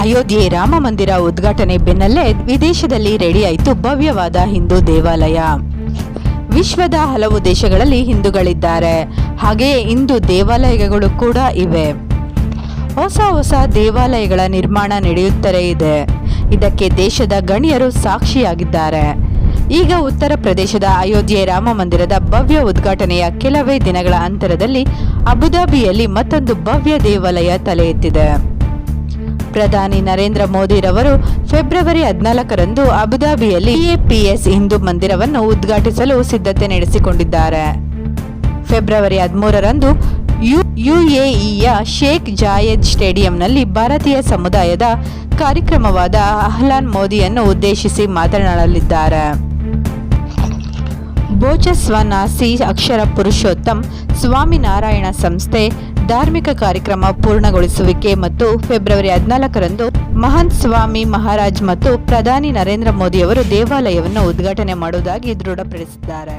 ಅಯೋಧ್ಯೆ ರಾಮ ಮಂದಿರ ಉದ್ಘಾಟನೆ ಬೆನ್ನಲ್ಲೇ ವಿದೇಶದಲ್ಲಿ ರೆಡಿಯಾಯಿತು ಭವ್ಯವಾದ ಹಿಂದೂ ದೇವಾಲಯ. ವಿಶ್ವದ ಹಲವು ದೇಶಗಳಲ್ಲಿ ಹಿಂದೂಗಳಿದ್ದಾರೆ. ಹಾಗೆಯೇ ಹಿಂದೂ ದೇವಾಲಯಗಳು ಕೂಡ ಇವೆ. ಹೊಸ ಹೊಸ ದೇವಾಲಯಗಳ ನಿರ್ಮಾಣ ನಡೆಯುತ್ತಲೇ ಇದೆ. ಇದಕ್ಕೆ ದೇಶದ ಗಣ್ಯರು ಸಾಕ್ಷಿಯಾಗಿದ್ದಾರೆ. ಈಗ ಉತ್ತರ ಪ್ರದೇಶದ ಅಯೋಧ್ಯೆ ರಾಮ ಮಂದಿರದ ಭವ್ಯ ಉದ್ಘಾಟನೆಯ ಕೆಲವೇ ದಿನಗಳ ಅಂತರದಲ್ಲಿ ಅಬುದಾಬಿಯಲ್ಲಿ ಮತ್ತೊಂದು ಭವ್ಯ ದೇವಾಲಯ ತಲೆ ಎತ್ತಿದೆ. ಪ್ರಧಾನಿ ನರೇಂದ್ರ ಮೋದಿರವರು ಫೆಬ್ರವರಿ ಹದಿನಾಲ್ಕರಂದು ಅಬುದಾಬಿಯಲ್ಲಿ ಎಪಿಎಸ್ ಹಿಂದೂ ಮಂದಿರವನ್ನು ಉದ್ಘಾಟಿಸಲು ಸಿದ್ಧತೆ ನಡೆಸಿಕೊಂಡಿದ್ದಾರೆ. ಫೆಬ್ರವರಿ ಹದಿಮೂರರಂದು ಯು, ಯುಎಇಯ ಶೇಖ್ ಜಾಯೆದ್ ಸ್ಟೇಡಿಯಂನಲ್ಲಿ ಭಾರತೀಯ ಸಮುದಾಯದ ಕಾರ್ಯಕ್ರಮವಾದ ಅಹ್ಲಾನ್ ಮೋದಿಯನ್ನು ಉದ್ದೇಶಿಸಿ ಮಾತನಾಡಲಿದ್ದಾರೆ. ಬೋಚಸ್ವನಾಸಿ ಅಕ್ಷರ ಪುರುಷೋತ್ತಮ್ ಸ್ವಾಮಿನಾರಾಯಣ ಸಂಸ್ಥೆ, ಧಾರ್ಮಿಕ ಕಾರ್ಯಕ್ರಮ ಪೂರ್ಣಗೊಳಿಸುವಿಕೆ ಮತ್ತು ಫೆಬ್ರವರಿ ಹದಿನಾಲ್ಕರಂದು ಮಹಂತ್ ಸ್ವಾಮಿ ಮಹಾರಾಜ್ ಮತ್ತು ಪ್ರಧಾನಿ ನರೇಂದ್ರ ಮೋದಿಯವರು ದೇವಾಲಯವನ್ನು ಉದ್ಘಾಟನೆ ಮಾಡುವುದಾಗಿ ದೃಢಪಡಿಸಿದ್ದಾರೆ.